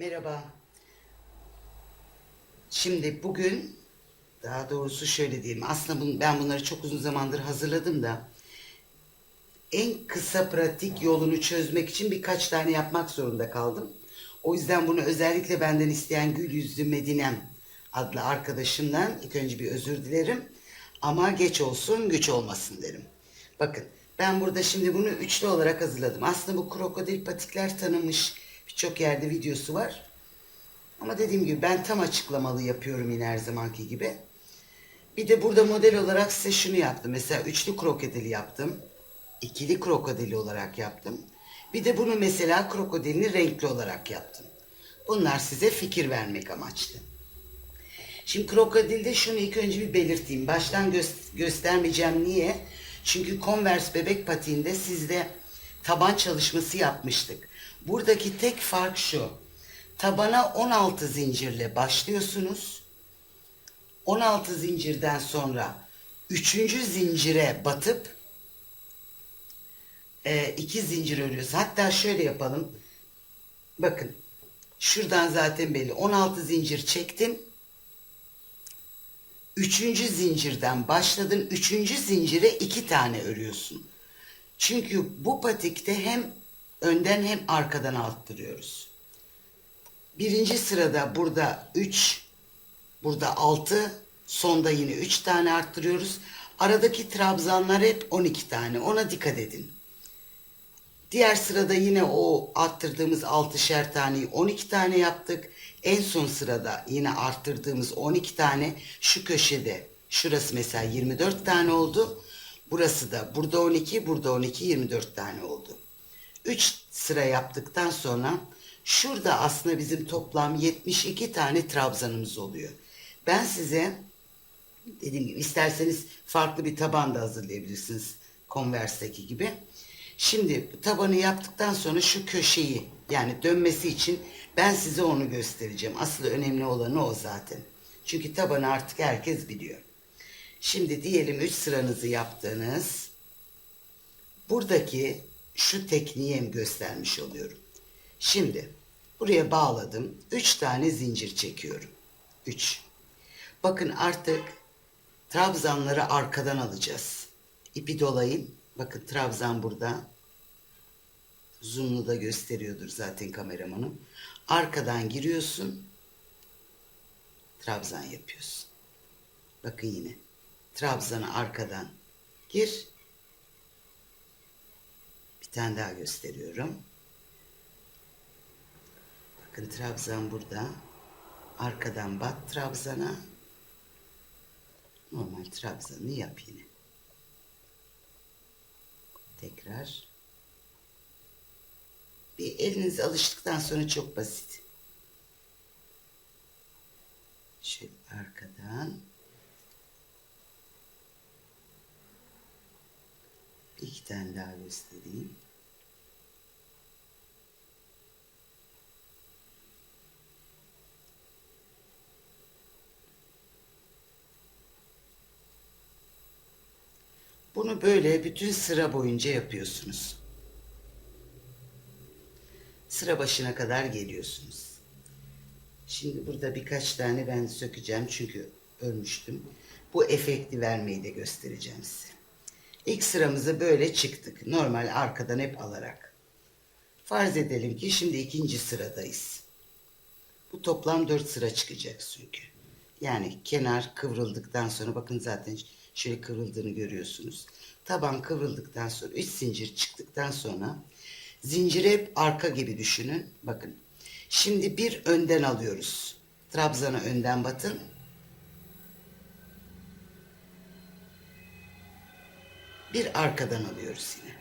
Merhaba. Şimdi bugün daha doğrusu şöyle diyeyim. Aslında ben bunları çok uzun zamandır hazırladım da en kısa pratik yolunu çözmek için birkaç tane yapmak zorunda kaldım. O yüzden bunu özellikle benden isteyen Gül Yüzlü Medinem adlı arkadaşımdan ilk önce bir özür dilerim. Ama geç olsun güç olmasın derim. Bakın ben burada şimdi bunu üçlü olarak hazırladım. Aslında bu krokodil patikler tanınmış birçok yerde videosu var. Ama dediğim gibi ben tam açıklamalı yapıyorum yine her zamanki gibi. Bir de burada model olarak size şunu yaptım. Mesela üçlü krokodili yaptım. İkili krokodili olarak yaptım. Bir de bunu mesela krokodilini renkli olarak yaptım. Bunlar size fikir vermek amaçlı. Şimdi krokodilde şunu ilk önce bir belirteyim. Baştan gö- göstermeyeceğim niye? Çünkü Converse bebek patiğinde sizde taban çalışması yapmıştık. Buradaki tek fark şu. Tabana 16 zincirle başlıyorsunuz. 16 zincirden sonra 3. zincire batıp e, iki zincir örüyoruz. Hatta şöyle yapalım. Bakın şuradan zaten belli. 16 zincir çektin. Üçüncü zincirden başladın. Üçüncü zincire iki tane örüyorsun. Çünkü bu patikte hem önden hem arkadan arttırıyoruz. Birinci sırada burada 3, burada 6, sonda yine 3 tane arttırıyoruz. Aradaki trabzanlar hep 12 tane. Ona dikkat edin. Diğer sırada yine o arttırdığımız 6'şer taneyi 12 tane yaptık. En son sırada yine arttırdığımız 12 tane şu köşede. Şurası mesela 24 tane oldu. Burası da burada 12, burada 12, 24 tane oldu. 3 sıra yaptıktan sonra şurada aslında bizim toplam 72 tane trabzanımız oluyor. Ben size dediğim gibi isterseniz farklı bir taban da hazırlayabilirsiniz. Converse'deki gibi. Şimdi tabanı yaptıktan sonra şu köşeyi yani dönmesi için ben size onu göstereceğim. Asıl önemli olanı o zaten. Çünkü tabanı artık herkes biliyor. Şimdi diyelim 3 sıranızı yaptınız. Buradaki şu tekniği hem göstermiş oluyorum. Şimdi buraya bağladım. 3 tane zincir çekiyorum. 3. Bakın artık trabzanları arkadan alacağız. İpi dolayın. Bakın trabzan burada. Zoom'lu da gösteriyordur zaten kameramanım. Arkadan giriyorsun. Trabzan yapıyorsun. Bakın yine. Trabzanı arkadan gir. Tane daha gösteriyorum. Bakın trabzan burada. Arkadan bat trabzana. Normal trabzanı yap yine. Tekrar. Bir eliniz alıştıktan sonra çok basit. Şöyle arkadan. Bir iki tane daha göstereyim. Bunu böyle bütün sıra boyunca yapıyorsunuz. Sıra başına kadar geliyorsunuz. Şimdi burada birkaç tane ben sökeceğim çünkü örmüştüm. Bu efekti vermeyi de göstereceğim size. İlk sıramızı böyle çıktık. Normal arkadan hep alarak. Farz edelim ki şimdi ikinci sıradayız. Bu toplam dört sıra çıkacak çünkü. Yani kenar kıvrıldıktan sonra bakın zaten şöyle kıvrıldığını görüyorsunuz. Taban kıvrıldıktan sonra üç zincir çıktıktan sonra zinciri hep arka gibi düşünün. Bakın. Şimdi bir önden alıyoruz. Trabzan'a önden batın. Bir arkadan alıyoruz yine.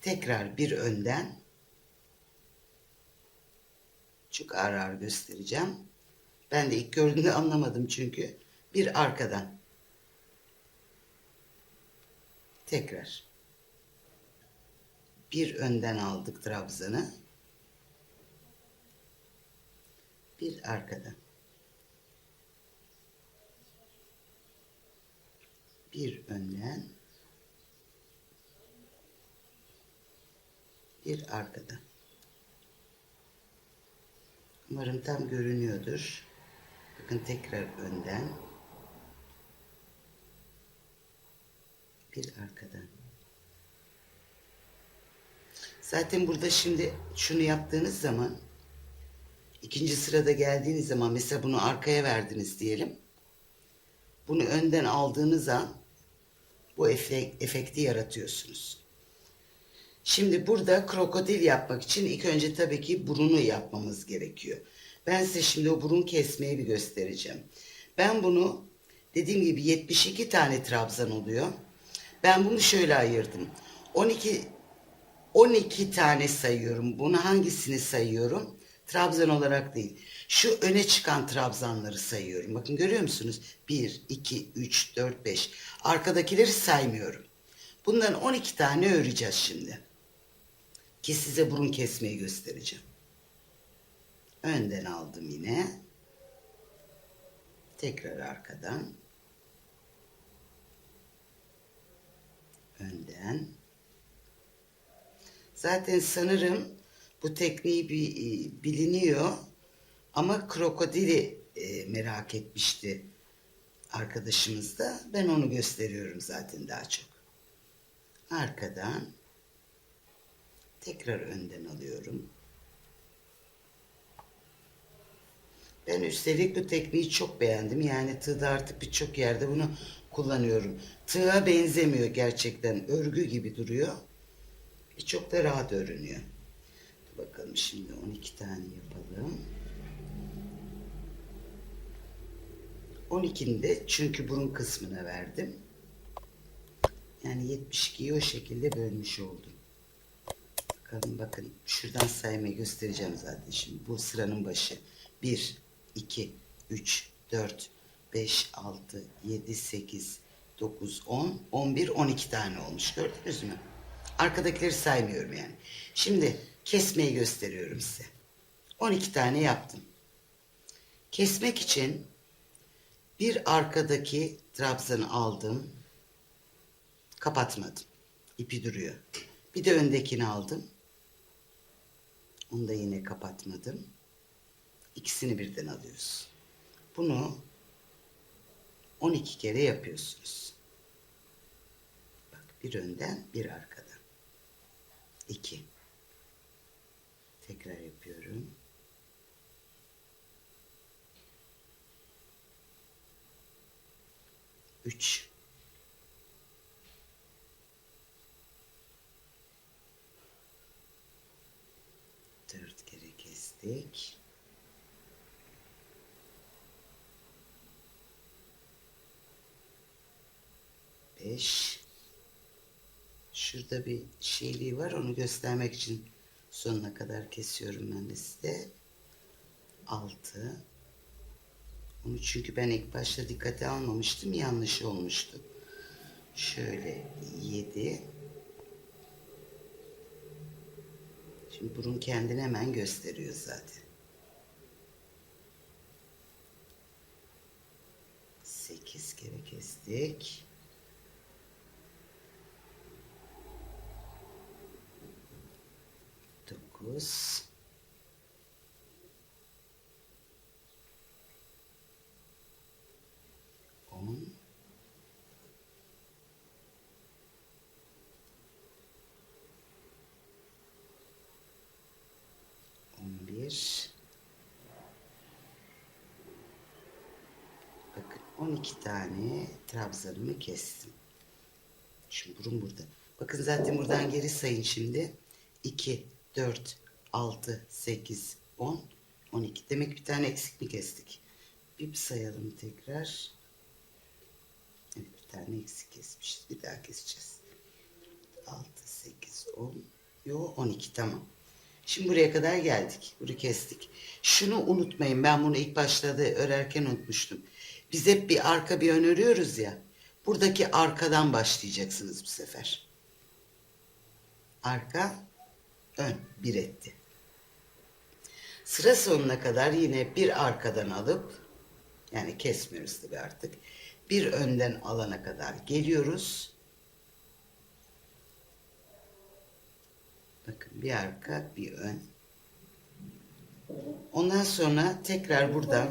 Tekrar bir önden. Çok ağır ağır göstereceğim. Ben de ilk gördüğümde anlamadım çünkü. Bir arkadan. Tekrar. Bir önden aldık trabzanı. Bir arkadan. Bir önden. Bir arkadan. Umarım tam görünüyordur. Bakın tekrar önden. Bir arkadan. Zaten burada şimdi şunu yaptığınız zaman ikinci sırada geldiğiniz zaman mesela bunu arkaya verdiniz diyelim. Bunu önden aldığınız an bu efe- efekti yaratıyorsunuz. Şimdi burada krokodil yapmak için ilk önce tabii ki burunu yapmamız gerekiyor. Ben size şimdi o burun kesmeyi bir göstereceğim. Ben bunu dediğim gibi 72 tane trabzan oluyor. Ben bunu şöyle ayırdım. 12 12 tane sayıyorum. Bunu hangisini sayıyorum? Trabzan olarak değil. Şu öne çıkan trabzanları sayıyorum. Bakın görüyor musunuz? 1, 2, 3, 4, 5. Arkadakileri saymıyorum. Bundan 12 tane öreceğiz şimdi. Ki size burun kesmeyi göstereceğim. Önden aldım yine. Tekrar arkadan. Önden. Zaten sanırım bu tekniği e, biliniyor. Ama krokodili e, merak etmişti arkadaşımız da. Ben onu gösteriyorum zaten daha çok. Arkadan tekrar önden alıyorum. Ben üstelik bu tekniği çok beğendim. Yani tığda artık birçok yerde bunu kullanıyorum. Tığa benzemiyor gerçekten. Örgü gibi duruyor. E çok da rahat örünüyor. Bakalım şimdi 12 tane yapalım. 12'ni de çünkü burun kısmına verdim. Yani 72'yi o şekilde bölmüş oldum. Bakalım bakın şuradan saymayı göstereceğim zaten şimdi. Bu sıranın başı. 1, 2, 3, 4, 5, 6, 7, 8, 9, 10, 11, 12 tane olmuş. Gördünüz mü? Arkadakileri saymıyorum yani. Şimdi kesmeyi gösteriyorum size. 12 tane yaptım. Kesmek için bir arkadaki trabzanı aldım. Kapatmadım. İpi duruyor. Bir de öndekini aldım. Onu da yine kapatmadım. İkisini birden alıyoruz. Bunu 12 kere yapıyorsunuz. Bak bir önden bir arkadan. 2. Tekrar yapıyorum. Üç. Dört kere kestik. Beş. Şurada bir şeyliği var onu göstermek için sonuna kadar kesiyorum ben de size. Altı. Onu çünkü ben ilk başta dikkate almamıştım yanlış olmuştu. Şöyle yedi. Şimdi burun kendini hemen gösteriyor zaten. Sekiz kere kestik. Dokuz. On. On bir. Bakın 12 tane trabzanımı kestim. Şimdi burun burada. Bakın zaten buradan geri sayın şimdi. 2, 4, 6, 8, 10, 12. Demek bir tane eksik mi kestik? Bir sayalım tekrar. Evet bir tane eksik kesmişiz. Bir daha keseceğiz. 6, 8, 10. Yo 12 tamam. Şimdi buraya kadar geldik. Burayı kestik. Şunu unutmayın. Ben bunu ilk başta örerken unutmuştum. Biz hep bir arka bir ön örüyoruz ya. Buradaki arkadan başlayacaksınız bu sefer. Arka, ön bir etti. Sıra sonuna kadar yine bir arkadan alıp yani kesmiyoruz tabii artık. Bir önden alana kadar geliyoruz. Bakın bir arka bir ön. Ondan sonra tekrar buradan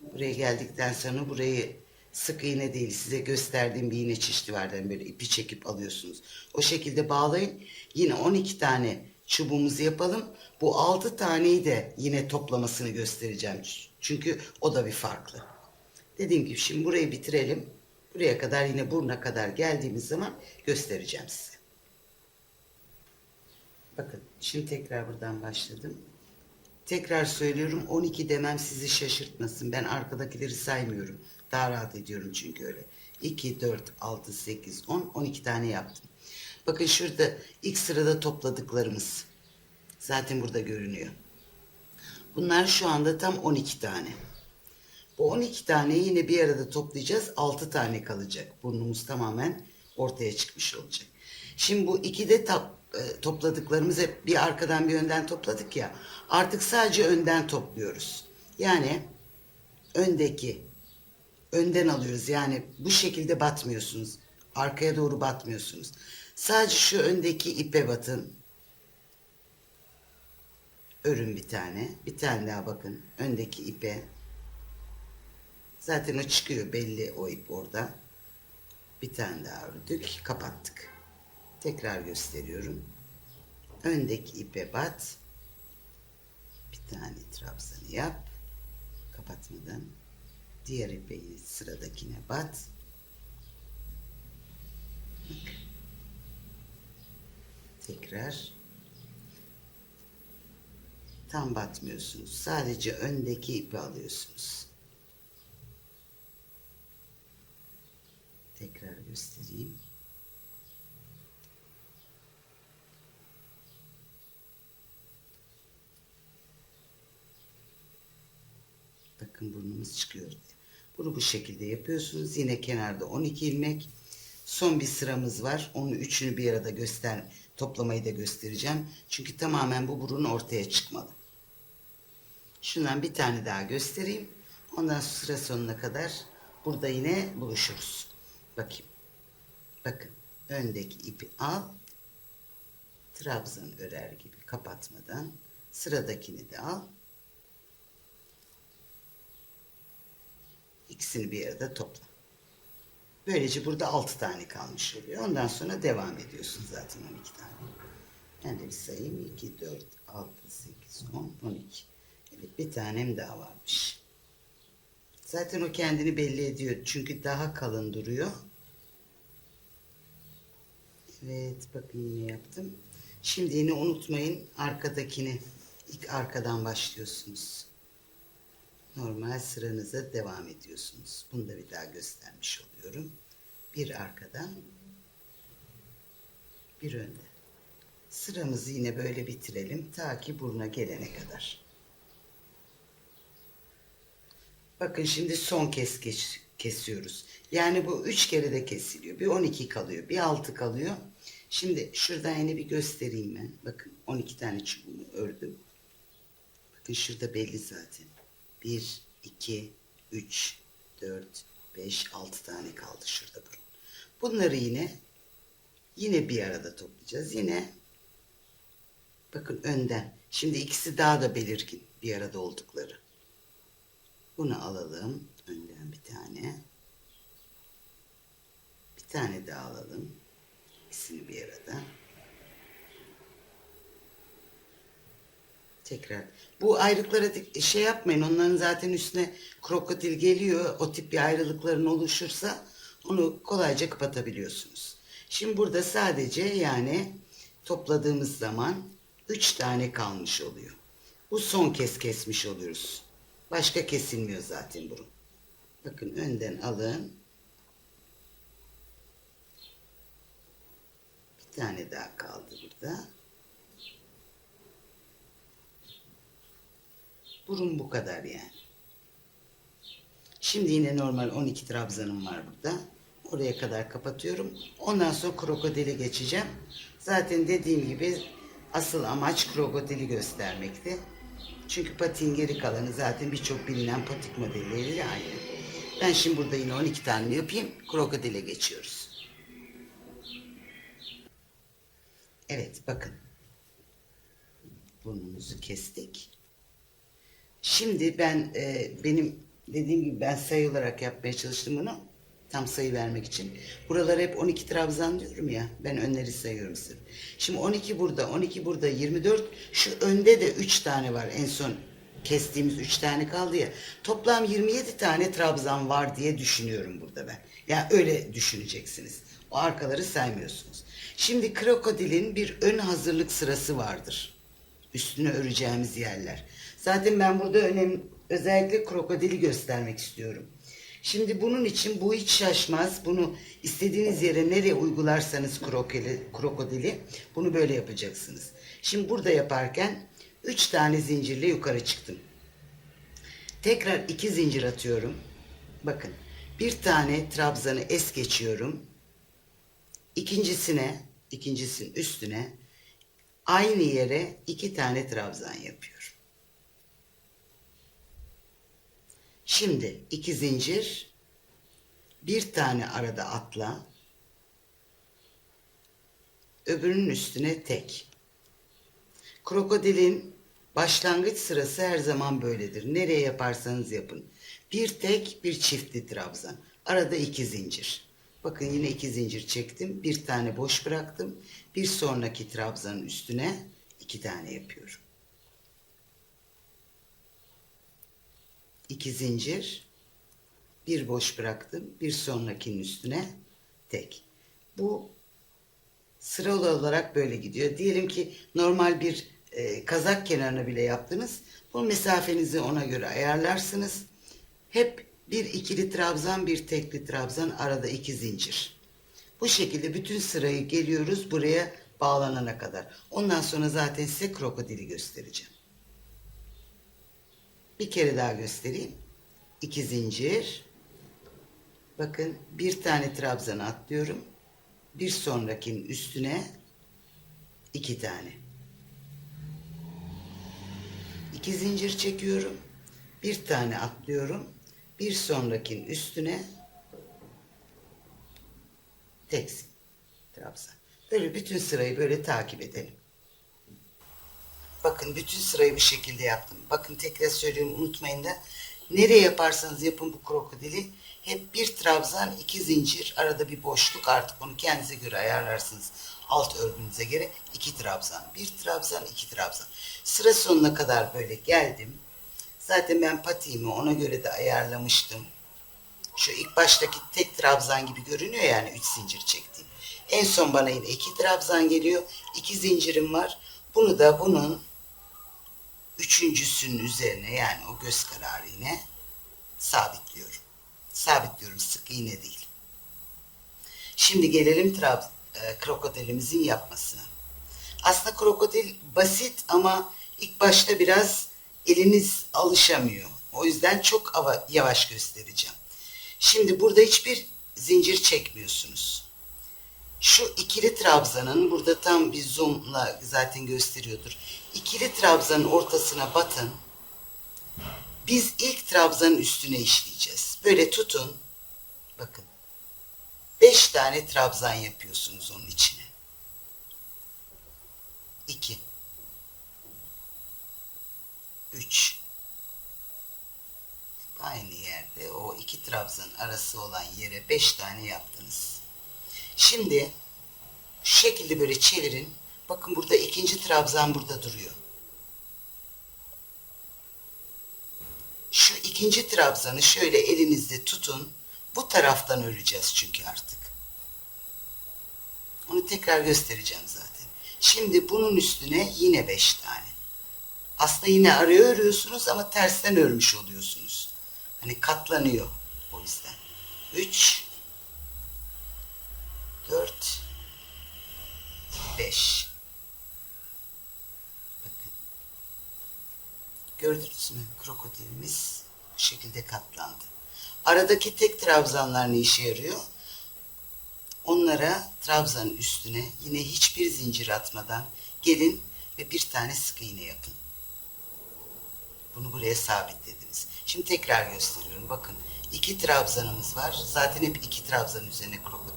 buraya geldikten sonra burayı sık iğne değil size gösterdiğim bir iğne çeşidi vardı. Yani böyle ipi çekip alıyorsunuz. O şekilde bağlayın. Yine 12 tane çubuğumuzu yapalım. Bu 6 taneyi de yine toplamasını göstereceğim. Çünkü o da bir farklı. Dediğim gibi şimdi burayı bitirelim. Buraya kadar yine buruna kadar geldiğimiz zaman göstereceğim size. Bakın şimdi tekrar buradan başladım. Tekrar söylüyorum 12 demem sizi şaşırtmasın. Ben arkadakileri saymıyorum. Daha rahat ediyorum çünkü öyle. 2, 4, 6, 8, 10, 12 tane yaptım. Bakın şurada ilk sırada topladıklarımız. Zaten burada görünüyor. Bunlar şu anda tam 12 tane. Bu 12 taneyi yine bir arada toplayacağız. 6 tane kalacak. Burnumuz tamamen ortaya çıkmış olacak. Şimdi bu ikide tap, e, topladıklarımız hep bir arkadan bir önden topladık ya. Artık sadece önden topluyoruz. Yani öndeki önden alıyoruz. Yani bu şekilde batmıyorsunuz. Arkaya doğru batmıyorsunuz. Sadece şu öndeki ipe batın. Örün bir tane. Bir tane daha bakın. Öndeki ipe. Zaten o çıkıyor belli o ip orada. Bir tane daha ördük. Kapattık. Tekrar gösteriyorum. Öndeki ipe bat. Bir tane trabzanı yap. Kapatmadan. Diğer ipe yine sıradakine bat. Tekrar. Tam batmıyorsunuz. Sadece öndeki ipi alıyorsunuz. Tekrar göstereyim. Bakın burnumuz çıkıyor. Bunu bu şekilde yapıyorsunuz. Yine kenarda 12 ilmek. Son bir sıramız var. Onu üçünü bir arada göster, toplamayı da göstereceğim. Çünkü tamamen bu burun ortaya çıkmalı. Şundan bir tane daha göstereyim. Ondan sıra sonuna kadar burada yine buluşuruz. Bakayım. Bakın öndeki ipi al. Trabzan örer gibi kapatmadan sıradakini de al. İkisini bir arada topla. Böylece burada 6 tane kalmış oluyor. Ondan sonra devam ediyorsun zaten 12 tane. Ben de bir sayayım. 2, 4, 6, 8, 10, 12. Evet bir tanem daha varmış. Zaten o kendini belli ediyor. Çünkü daha kalın duruyor. Evet bakın yine yaptım. Şimdi yine unutmayın arkadakini. ilk arkadan başlıyorsunuz. Normal sıranıza devam ediyorsunuz. Bunu da bir daha göstermiş oluyorum. Bir arkadan, bir önde. Sıramızı yine böyle bitirelim ta ki buruna gelene kadar. Bakın şimdi son kez geç, kesiyoruz. Yani bu üç kere de kesiliyor. Bir 12 kalıyor, bir 6 kalıyor. Şimdi şuradan yine bir göstereyim ben. Bakın 12 tane çubuğumu ördüm. Bakın şurada belli zaten. 1, 2, 3, 4, 5, 6 tane kaldı şurada burun. Bunları yine yine bir arada toplayacağız. Yine bakın önden. Şimdi ikisi daha da belirgin bir arada oldukları. Bunu alalım. Önden bir tane. Bir tane daha alalım. İkisini bir arada. Tekrar. Bu ayrıklara dik- şey yapmayın. Onların zaten üstüne krokodil geliyor. O tip bir ayrılıkların oluşursa onu kolayca kapatabiliyorsunuz. Şimdi burada sadece yani topladığımız zaman 3 tane kalmış oluyor. Bu son kez kesmiş oluyoruz. Başka kesilmiyor zaten burun. Bakın önden alın. Bir tane daha kaldı burada. Burun bu kadar yani. Şimdi yine normal 12 trabzanım var burada. Oraya kadar kapatıyorum. Ondan sonra krokodile geçeceğim. Zaten dediğim gibi asıl amaç krokodili göstermekti. Çünkü patiğin geri kalanı zaten birçok bilinen patik modelleriyle aynı. Ben şimdi burada yine 12 tane yapayım. Krokodile geçiyoruz. Evet bakın. Burnumuzu kestik. Şimdi ben e, benim dediğim gibi ben sayı olarak yapmaya çalıştım bunu. Tam sayı vermek için. Buralar hep 12 trabzan diyorum ya. Ben önleri sayıyorum sırf. Şimdi 12 burada, 12 burada, 24. Şu önde de 3 tane var. En son kestiğimiz 3 tane kaldı ya. Toplam 27 tane trabzan var diye düşünüyorum burada ben. Yani öyle düşüneceksiniz. O arkaları saymıyorsunuz. Şimdi krokodilin bir ön hazırlık sırası vardır üstüne öreceğimiz yerler. Zaten ben burada önem, özellikle krokodili göstermek istiyorum. Şimdi bunun için bu hiç şaşmaz. Bunu istediğiniz yere nereye uygularsanız krokeli, krokodili bunu böyle yapacaksınız. Şimdi burada yaparken 3 tane zincirle yukarı çıktım. Tekrar iki zincir atıyorum. Bakın bir tane trabzanı es geçiyorum. İkincisine, ikincisinin üstüne aynı yere iki tane trabzan yapıyorum. Şimdi iki zincir, bir tane arada atla, öbürünün üstüne tek. Krokodilin başlangıç sırası her zaman böyledir. Nereye yaparsanız yapın. Bir tek, bir çiftli trabzan. Arada iki zincir. Bakın yine iki zincir çektim. Bir tane boş bıraktım. Bir sonraki trabzanın üstüne iki tane yapıyorum. İki zincir. Bir boş bıraktım. Bir sonrakinin üstüne tek. Bu sıralı olarak böyle gidiyor. Diyelim ki normal bir e, kazak kenarına bile yaptınız. Bu mesafenizi ona göre ayarlarsınız. Hep bir ikili trabzan, bir tekli trabzan, arada iki zincir. Bu şekilde bütün sırayı geliyoruz buraya bağlanana kadar. Ondan sonra zaten size krokodili göstereceğim. Bir kere daha göstereyim. İki zincir. Bakın bir tane trabzan atlıyorum. Bir sonrakinin üstüne iki tane. İki zincir çekiyorum. Bir tane atlıyorum. Bir sonrakinin üstüne tek trabzan. Böyle bütün sırayı böyle takip edelim. Bakın bütün sırayı bu şekilde yaptım. Bakın tekrar söylüyorum unutmayın da nereye yaparsanız yapın bu krokodili hep bir trabzan iki zincir arada bir boşluk artık onu kendinize göre ayarlarsınız. Alt örgünüze göre iki trabzan bir trabzan iki trabzan. Sıra sonuna kadar böyle geldim. Zaten ben patiğimi ona göre de ayarlamıştım. Şu ilk baştaki tek trabzan gibi görünüyor yani üç zincir çektiğim. En son bana yine iki trabzan geliyor. iki zincirim var. Bunu da bunun üçüncüsünün üzerine yani o göz kararı yine sabitliyorum. Sabitliyorum sık iğne değil. Şimdi gelelim trab e, krokodilimizin yapmasına. Aslında krokodil basit ama ilk başta biraz eliniz alışamıyor. O yüzden çok ava- yavaş göstereceğim. Şimdi burada hiçbir zincir çekmiyorsunuz. Şu ikili trabzanın burada tam bir zoomla zaten gösteriyordur. İkili trabzanın ortasına batın. Biz ilk trabzanın üstüne işleyeceğiz. Böyle tutun. Bakın. Beş tane trabzan yapıyorsunuz onun içine. İki. Üç. Aynı yerde o iki trabzan arası olan yere beş tane yaptınız. Şimdi şu şekilde böyle çevirin. Bakın burada ikinci trabzan burada duruyor. Şu ikinci trabzanı şöyle elinizde tutun. Bu taraftan öreceğiz çünkü artık. Onu tekrar göstereceğim zaten. Şimdi bunun üstüne yine beş tane. Aslında yine araya örüyorsunuz ama tersten örmüş oluyorsunuz. Hani katlanıyor o yüzden. Üç, dört, beş. Bakın. Gördünüz mü? Krokodilimiz bu şekilde katlandı. Aradaki tek trabzanlar ne işe yarıyor? Onlara trabzanın üstüne yine hiçbir zincir atmadan gelin ve bir tane sık iğne yapın. Bunu buraya sabitlediniz. Şimdi tekrar gösteriyorum. Bakın iki trabzanımız var. Zaten hep iki trabzan üzerine krokodil.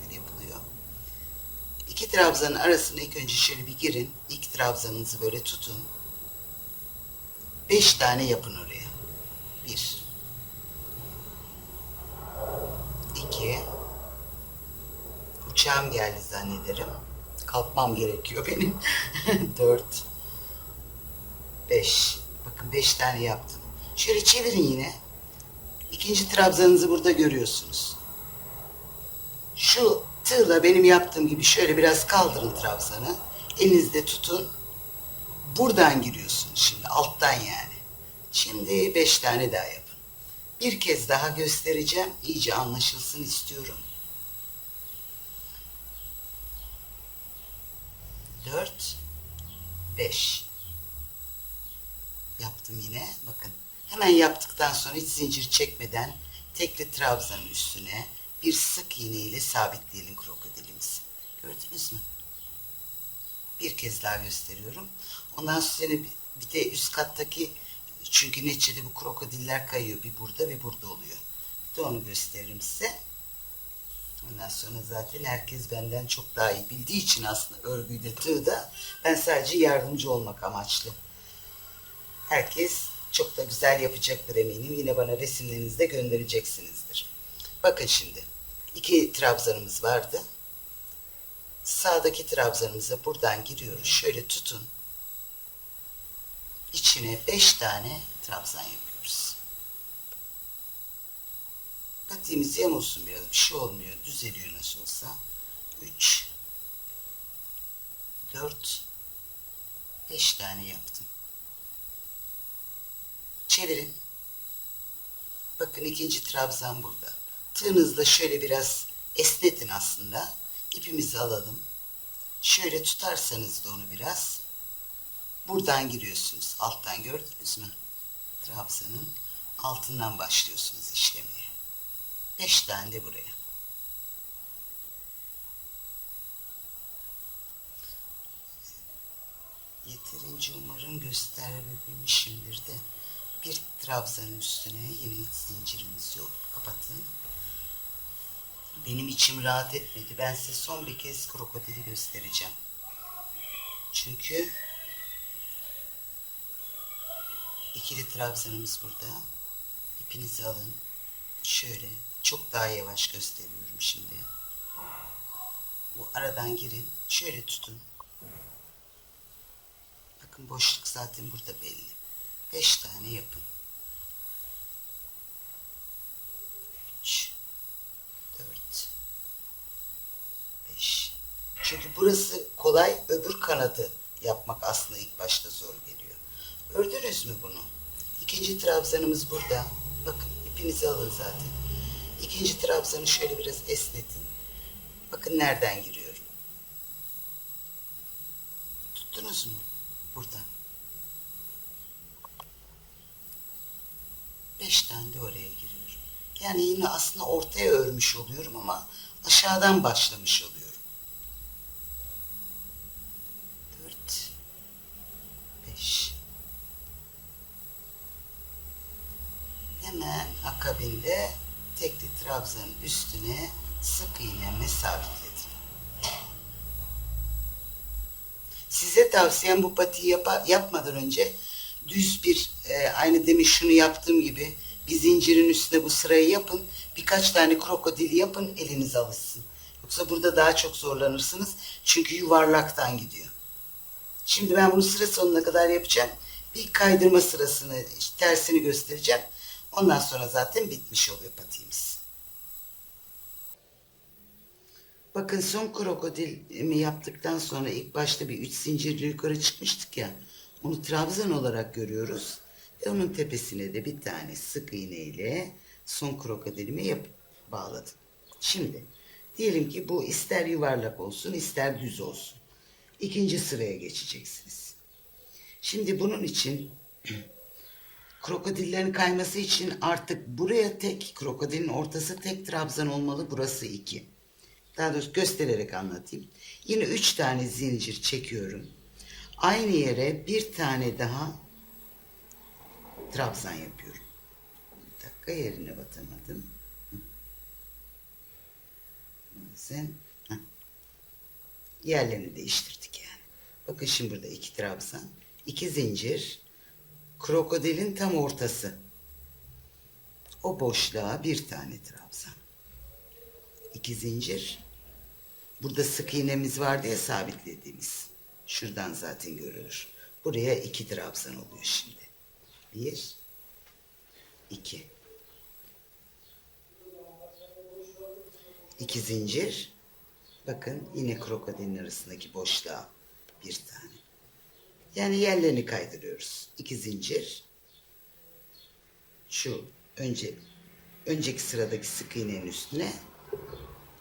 İki trabzanın arasına ilk önce şöyle bir girin. İlk trabzanınızı böyle tutun. Beş tane yapın oraya. Bir. İki. Uçağım geldi zannederim. Kalkmam gerekiyor benim. Dört. Beş. Bakın beş tane yaptım. Şöyle çevirin yine. İkinci trabzanınızı burada görüyorsunuz. Şu tığla benim yaptığım gibi şöyle biraz kaldırın trabzanı. Elinizde tutun. Buradan giriyorsunuz şimdi alttan yani. Şimdi beş tane daha yapın. Bir kez daha göstereceğim. İyice anlaşılsın istiyorum. Dört, beş. Yaptım yine. Bakın. Hemen yaptıktan sonra hiç zincir çekmeden tekli trabzanın üstüne bir sık iğne ile sabitleyelim krokodilimizi. Gördünüz mü? Bir kez daha gösteriyorum. Ondan sonra bir, de üst kattaki çünkü neticede bu krokodiller kayıyor. Bir burada bir burada oluyor. Bir de onu gösteririm size. Ondan sonra zaten herkes benden çok daha iyi bildiği için aslında örgüyü de tığı da ben sadece yardımcı olmak amaçlı. Herkes çok da güzel yapacaktır eminim. Yine bana resimlerinizi de göndereceksinizdir. Bakın şimdi. iki trabzanımız vardı. Sağdaki trabzanımıza buradan giriyoruz. Şöyle tutun. İçine beş tane trabzan yapıyoruz. Patiğimiz yam olsun biraz. Bir şey olmuyor. Düzeliyor nasıl olsa. Üç. Dört. Beş tane yaptım. Çevirin. Bakın ikinci trabzan burada. Tığınızla şöyle biraz esnetin aslında. İpimizi alalım. Şöyle tutarsanız da onu biraz. Buradan giriyorsunuz. Alttan gördünüz mü? Trabzanın altından başlıyorsunuz işlemeye. Beş tane de buraya. Yeterince umarım gösterebilmişimdir de bir trabzanın üstüne yine hiç zincirimiz yok. Kapatın. Benim içim rahat etmedi. Ben size son bir kez krokodili göstereceğim. Çünkü ikili trabzanımız burada. İpinizi alın. Şöyle çok daha yavaş gösteriyorum şimdi. Bu aradan girin. Şöyle tutun. Bakın boşluk zaten burada belli. Beş tane yapın. Üç, dört, beş. Çünkü burası kolay, öbür kanadı yapmak aslında ilk başta zor geliyor. Ördünüz mü bunu? İkinci trabzanımız burada. Bakın ipinizi alın zaten. İkinci trabzanı şöyle biraz esnetin. Bakın nereden giriyorum. Tuttunuz mu? Buradan. Beş tane de oraya giriyorum. Yani yine aslında ortaya örmüş oluyorum ama aşağıdan başlamış oluyorum. Dört, beş. Hemen akabinde tekli trabzanın üstüne sık iğneme sabitledim. Size tavsiyem bu patiyi yapa- yapmadan önce düz bir e, aynı demin şunu yaptığım gibi bir zincirin üstüne bu sırayı yapın. Birkaç tane krokodil yapın eliniz alışsın. Yoksa burada daha çok zorlanırsınız. Çünkü yuvarlaktan gidiyor. Şimdi ben bunu sıra sonuna kadar yapacağım. Bir kaydırma sırasını, tersini göstereceğim. Ondan sonra zaten bitmiş oluyor patiğimiz. Bakın son krokodilimi yaptıktan sonra ilk başta bir üç zincirli yukarı çıkmıştık ya. Onu trabzan olarak görüyoruz. Ve onun tepesine de bir tane sık iğne ile son krokodilimi yapıp bağladım. Şimdi diyelim ki bu ister yuvarlak olsun ister düz olsun. İkinci sıraya geçeceksiniz. Şimdi bunun için krokodillerin kayması için artık buraya tek krokodilin ortası tek trabzan olmalı. Burası iki. Daha doğrusu göstererek anlatayım. Yine üç tane zincir çekiyorum. Aynı yere bir tane daha trabzan yapıyorum. Bir dakika yerine batamadım. Sen. yerlerini değiştirdik yani. Bakın şimdi burada iki trabzan, iki zincir, krokodilin tam ortası. O boşluğa bir tane trabzan. İki zincir. Burada sık iğnemiz vardı ya sabitlediğimiz. Şuradan zaten görülür. Buraya iki trabzan oluyor şimdi. Bir, iki. İki zincir. Bakın yine krokodilin arasındaki boşluğa bir tane. Yani yerlerini kaydırıyoruz. İki zincir. Şu önce önceki sıradaki sık iğnenin üstüne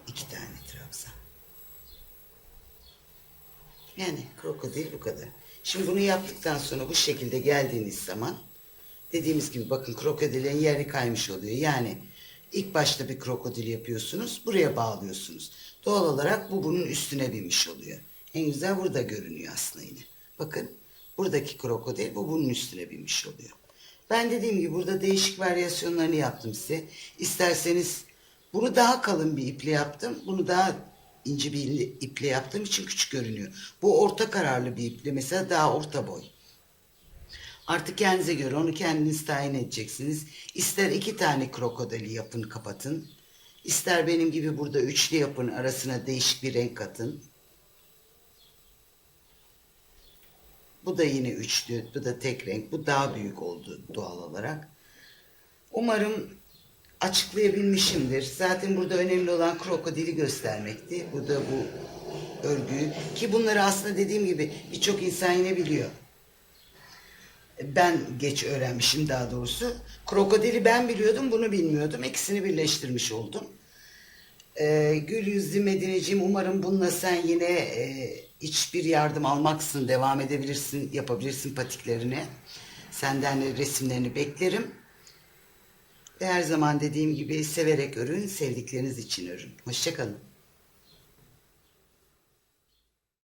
iki tane trabzan. Yani krokodil bu kadar. Şimdi bunu yaptıktan sonra bu şekilde geldiğiniz zaman dediğimiz gibi bakın krokodilin yeri kaymış oluyor. Yani ilk başta bir krokodil yapıyorsunuz. Buraya bağlıyorsunuz. Doğal olarak bu bunun üstüne binmiş oluyor. En güzel burada görünüyor aslında yine. Bakın buradaki krokodil bu bunun üstüne binmiş oluyor. Ben dediğim gibi burada değişik varyasyonlarını yaptım size. İsterseniz bunu daha kalın bir iple yaptım. Bunu daha ince bir iple yaptığım için küçük görünüyor. Bu orta kararlı bir iple mesela daha orta boy. Artık kendinize göre onu kendiniz tayin edeceksiniz. İster iki tane krokodili yapın kapatın. İster benim gibi burada üçlü yapın arasına değişik bir renk katın. Bu da yine üçlü, bu da tek renk. Bu daha büyük oldu doğal olarak. Umarım açıklayabilmişimdir. Zaten burada önemli olan krokodili göstermekti. Bu da bu örgüyü. Ki bunları aslında dediğim gibi birçok insan yine biliyor. Ben geç öğrenmişim daha doğrusu. Krokodili ben biliyordum, bunu bilmiyordum. İkisini birleştirmiş oldum. Ee, Gül Yüzlü Medineciğim umarım bununla sen yine e, hiçbir yardım almaksın, devam edebilirsin, yapabilirsin patiklerini. Senden de resimlerini beklerim. Ve her zaman dediğim gibi severek örün, sevdikleriniz için örün. Hoşçakalın.